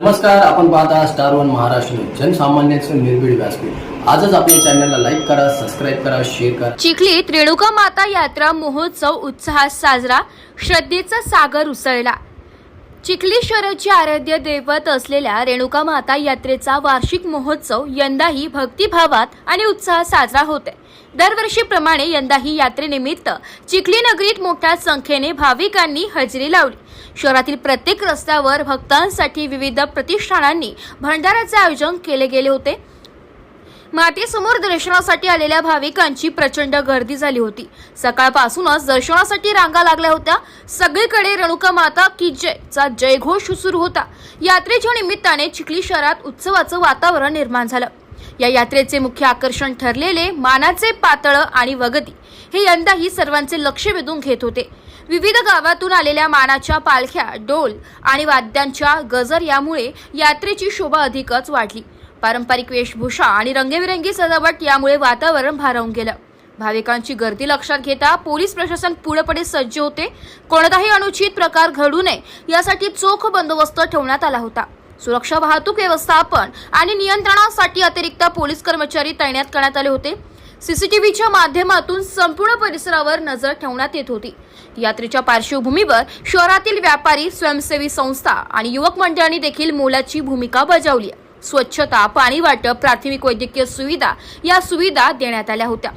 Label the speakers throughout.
Speaker 1: नमस्कार आपण पाहता स्टार वन महाराष्ट्र जनसामान्यांचं निर्भीड व्यासपीठ. आजच आपल्या चॅनलला लाईक करा सबस्क्राईब करा शेअर करा.
Speaker 2: चिखलीत रेणुका माता यात्रा महोत्सव उत्साहात साजरा. श्रद्धेचा सागर उसळला. चिखली आराध्य दैवत असलेल्या रेणुका माता यात्रेचा वार्षिक महोत्सव यंदाही भक्तिभावात आणि उत्साहात साजरा होत आहे दरवर्षीप्रमाणे यंदाही यात्रेनिमित्त चिखली नगरीत मोठ्या संख्येने भाविकांनी हजेरी लावली. शहरातील प्रत्येक रस्त्यावर भक्तांसाठी विविध प्रतिष्ठानांनी भंडाराचे आयोजन केले गेले होते. मातेसमोर दर्शनासाठी आलेल्या भाविकांची प्रचंड गर्दी झाली होती. सकाळपासूनच दर्शनासाठी रांगा लागल्या होत्या. सगळीकडे रेणुका माता की जय चा जयघोष सुरू होता. यात्रेच्या निमित्ताने चिखली शहरात उत्सवाचं वातावरण निर्माण झालं. या यात्रेचे मुख्य आकर्षण ठरलेले मानाचे पातळ आणि वगती हे यंदाही सर्वांचे लक्ष वेधून घेत होते. विविध गावातून आलेल्या मानाच्या पालख्या डोल आणि वाद्यांच्या गजर यामुळे यात्रेची शोभा अधिकच वाढली. पारंपरिक वेशभूषा आणि रंगीबेरंगी सजावट यामुळे वातावरण भारावून गेलं. भाविकांची गर्दी लक्षात घेता पोलीस प्रशासन पूर्णपणे सज्ज होते. कोणताही अनुचित प्रकार घडू नये यासाठी चोख बंदोबस्त ठेवण्यात आला होता. सुरक्षा वाहतूक व्यवस्थापन आणि नियंत्रणासाठी अतिरिक्त पोलीस कर्मचारी तैनात करण्यात आले होते. सीसीटीव्हीच्या माध्यमातून संपूर्ण परिसरावर नजर ठेवण्यात येत होती. यात्रेच्या पार्श्वभूमीवर शहरातील व्यापारी स्वयंसेवी संस्था आणि युवक मंडळांनी देखील मोलाची भूमिका बजावली आहे. स्वच्छता पाणी वाटप प्राथमिक वैद्यकीय सुविधा या सुविधा देण्यात आल्या होत्या.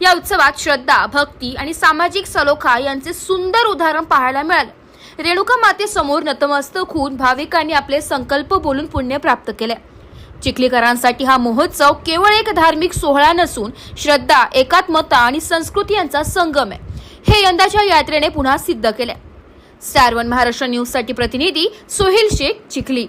Speaker 2: या उत्सवात श्रद्धा भक्ती आणि सामाजिक सलोखा यांचे सुंदर उदाहरण पाहायला मिळाले. रेणुका मातेसमोर नतमस्तक होऊन भाविकांनी आपले संकल्प बोलून पुण्य प्राप्त केले. चिखलीकरांसाठी हा महोत्सव केवळ एक धार्मिक सोहळा नसून श्रद्धा एकात्मता आणि संस्कृती यांचा संगम आहे. हे यंदाच्या यात्रेने पुन्हा सिद्ध केले. स्टार वन महाराष्ट्र न्यूजसाठी प्रतिनिधी सोहेल शेख चिखली.